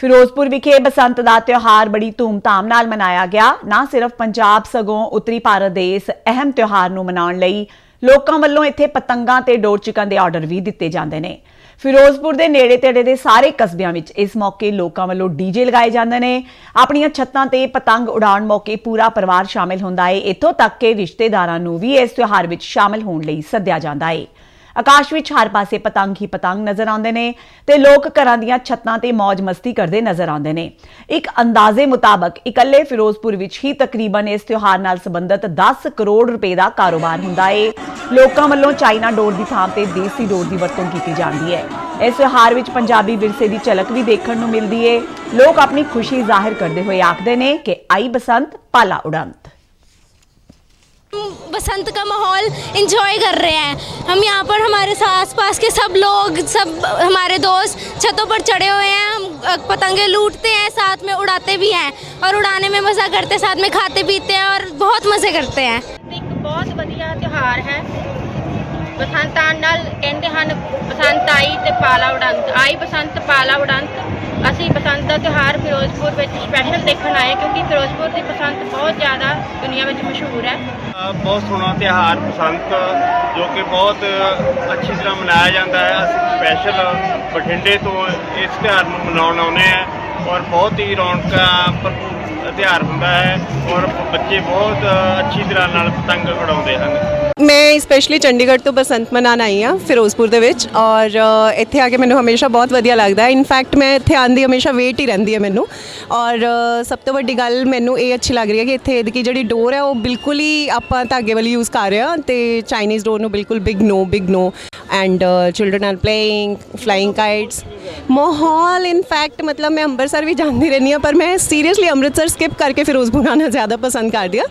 ਫਿਰੋਜ਼ਪੁਰ ਵਿਖੇ ਬਸੰਤ ਦਾ ਤਿਉਹਾਰ ਬੜੀ ਧੂਮਧਾਮ ਨਾਲ ਮਨਾਇਆ ਗਿਆ। ਨਾ ਸਿਰਫ ਪੰਜਾਬ ਸਗੋਂ ਉੱਤਰੀ ਭਾਰਤ ਦੇ ਇਸ ਅਹਿਮ ਤਿਉਹਾਰ ਨੂੰ ਮਨਾਉਣ ਲਈ ਲੋਕਾਂ ਵੱਲੋਂ ਇੱਥੇ ਪਤੰਗਾਂ ਤੇ ਡੋਰ ਚਿਕਨ ਦੇ ਆਰਡਰ ਵੀ ਦਿੱਤੇ ਜਾਂਦੇ ਨੇ। ਫਿਰੋਜ਼ਪੁਰ ਦੇ ਨੇੜੇ ਤੇੜੇ ਦੇ ਸਾਰੇ ਕਸਬਿਆਂ ਵਿੱਚ ਇਸ ਮੌਕੇ ਲੋਕਾਂ ਵੱਲੋਂ ਡੀਜੇ ਲਗਾਏ ਜਾਂਦੇ ਨੇ। ਆਪਣੀਆਂ ਛੱਤਾਂ ਤੇ ਪਤੰਗ ਉਡਾਉਣ ਮੌਕੇ ਪੂਰਾ ਪਰਿਵਾਰ ਸ਼ਾਮਿਲ ਹੁੰਦਾ ਹੈ ਇੱਥੋਂ ਤੱਕ ਕਿ ਰਿਸ਼ਤੇਦਾਰਾਂ ਨੂੰ ਵੀ ਇਸ ਤਿਉਹਾਰ ਵਿੱਚ ਸ਼ਾਮਿਲ ਹੋਣ ਲਈ ਸੱਦਿਆ ਜਾਂਦਾ ਹੈ ਆਕਾਸ਼ ਵਿੱਚ ਹਰ ਪਾਸੇ ਪਤੰਗ ਹੀ ਪਤੰਗ ਨਜ਼ਰ ਆਉਂਦੇ ਨੇ ਤੇ ਲੋਕ ਘਰਾਂ ਦੀਆਂ ਛੱਤਾਂ ਤੇ ਮौज ਮਸਤੀ ਕਰਦੇ ਨਜ਼ਰ ਆਉਂਦੇ ਨੇ। ਇੱਕ ਅੰਦਾਜ਼ੇ ਮੁਤਾਬਕ ਇਕੱਲੇ ਫਿਰੋਜ਼ਪੁਰ ਵਿੱਚ ਹੀ ਤਕਰੀਬਨ ਇਸ ਤਿਉਹਾਰ ਨਾਲ ਸੰਬੰਧਿਤ 10 ਕਰੋੜ ਰੁਪਏ ਦਾ ਕਾਰੋਬਾਰ ਹੁੰਦਾ ਏ। ਲੋਕਾਂ ਵੱਲੋਂ ਚਾਈਨਾ ਡੋਰ ਦੀ ਥਾਂ ਤੇ ਦੇਸੀ ਡੋਰ ਦੀ ਵਰਤੋਂ ਕੀਤੀ ਜਾਂਦੀ ਹੈ ਇਸ ਤਿਉਹਾਰ ਵਿੱਚ ਪੰਜਾਬੀ ਵਿਰਸੇ ਦੀ ਝਲਕ ਵੀ ਦੇਖਣ ਨੂੰ ਮਿਲਦੀ ਏ। ਲੋਕ ਆਪਣੀ ਖੁਸ਼ੀ ਜ਼ਾਹਿਰ ਕਰਦੇ ਹੋਏ ਆਖਦੇ ਨੇ ਕਿ ਆਈ ਬਸੰਤ, ਪਾਲਾ ਉਡੰਤ। बसंत का माहौल इंजॉय कर रहे हैं हम यहाँ पर हमारे आस पास के सब लोग सब हमारे दोस्त छतों पर चढ़े हुए हैं हम अ, पतंगे लूटते हैं साथ में उड़ाते भी हैं और उड़ाने में मज़ा करते हैं साथ में खाते पीते हैं और बहुत मज़े करते हैं ਇੱਕ ਬਹੁਤ ਵਧੀਆ ਤਿਉਹਾਰ ਹੈ ਬਸੰਤ ਆਉਣ ਨਾਲ ਕਹਿੰਦੇ ਹਨ ਬਸੰਤ ਆਈ ਤੇ ਪਾਲਾ ਉਡੰਤ ਆਈ ਬਸੰਤ ਪਾਲਾ ਉਡੰਤ ਅਸੀਂ ਬਸੰਤ ਦਾ ਤਿਉਹਾਰ ਫਿਰੋਜ਼ਪੁਰ ਵਿੱਚ ਸਪੈਸ਼ਲ ਦੇਖਣ ਆਏ ਕਿਉਂਕਿ ਫਿਰੋਜ਼ਪੁਰ ਦੀ ਬਸੰਤ ਬਹੁਤ ਜ਼ਿਆਦਾ ਦੁਨੀਆ ਵਿੱਚ ਮਸ਼ਹੂਰ ਹੈ। ਬਹੁਤ ਸੋਹਣਾ ਤਿਉਹਾਰ ਬਸੰਤ, ਜੋ ਕਿ ਬਹੁਤ ਅੱਛੀ ਤਰ੍ਹਾਂ ਮਨਾਇਆ ਜਾਂਦਾ ਹੈ। ਅਸੀਂ ਸਪੈਸ਼ਲ ਬਠਿੰਡੇ ਤੋਂ ਇਸ ਤਿਉਹਾਰ ਨੂੰ ਮਨਾਉਣ ਆਉਂਦੇ ਆ ਔਰ ਬਹੁਤ ਹੀ ਰੌਣਕਾਂ, ਭਰਪੂਰ ਤਿਉਹਾਰ ਹੁੰਦਾ ਹੈ ਔਰ ਬੱਚੇ ਬਹੁਤ ਅੱਛੀ ਤਰ੍ਹਾਂ ਨਾਲ ਪਤੰਗ ਉਡਾਉਂਦੇ ਹਨ। ਮੈਂ ਸਪੈਸ਼ਲੀ ਚੰਡੀਗੜ੍ਹ ਤੋਂ ਬਸੰਤ ਮਨਾਨ ਆਈ ਹਾਂ, ਫਿਰੋਜ਼ਪੁਰ ਦੇ ਵਿੱਚ ਔਰ ਇੱਥੇ ਆ ਕੇ ਮੈਨੂੰ ਹਮੇਸ਼ਾ ਬਹੁਤ ਵਧੀਆ ਲੱਗਦਾ ਹੈ। ਇਨਫੈਕਟ ਮੈਂ ਇੱਥੇ ਆਉਣ ਦੀ ਹਮੇਸ਼ਾ ਵੇਟ ਹੀ ਰਹਿੰਦੀ ਹੈ ਮੈਨੂੰ। ਔਰ ਸਭ ਤੋਂ ਵੱਡੀ ਗੱਲ ਮੈਨੂੰ ਇਹ ਅੱਛੀ ਲੱਗ ਰਹੀ ਹੈ ਕਿ ਇੱਥੇ ਦੀ ਜਿਹੜੀ ਡੋਰ ਹੈ, ਉਹ ਬਿਲਕੁਲ ਹੀ ਆਪਾਂ ਧਾਗੇ ਵਾਲੀ ਯੂਜ਼ ਕਰ ਰਹੇ ਹਾਂ ਤੇ ਚਾਈਨੀਜ਼ ਡੋਰ ਨੂੰ ਬਿਲਕੁਲ big no big no and children are playing flying kites ਮਾਹੌਲ ਇਨਫੈਕਟ ਮਤਲਬ ਮੈਂ ਅੰਮ੍ਰਿਤਸਰ ਵੀ ਜਾਂਦੀ ਰਹਿੰਦੀ ਹਾਂ, ਪਰ ਮੈਂ ਸੀਰੀਅਸਲੀ ਅੰਮ੍ਰਿਤਸਰ ਸਕਿਪ ਕਰਕੇ ਫਿਰੋਜ਼ਪੁਰ ਆਉਣਾ ਜ਼ਿਆਦਾ ਪਸੰਦ ਕਰਦੀ ਹਾਂ।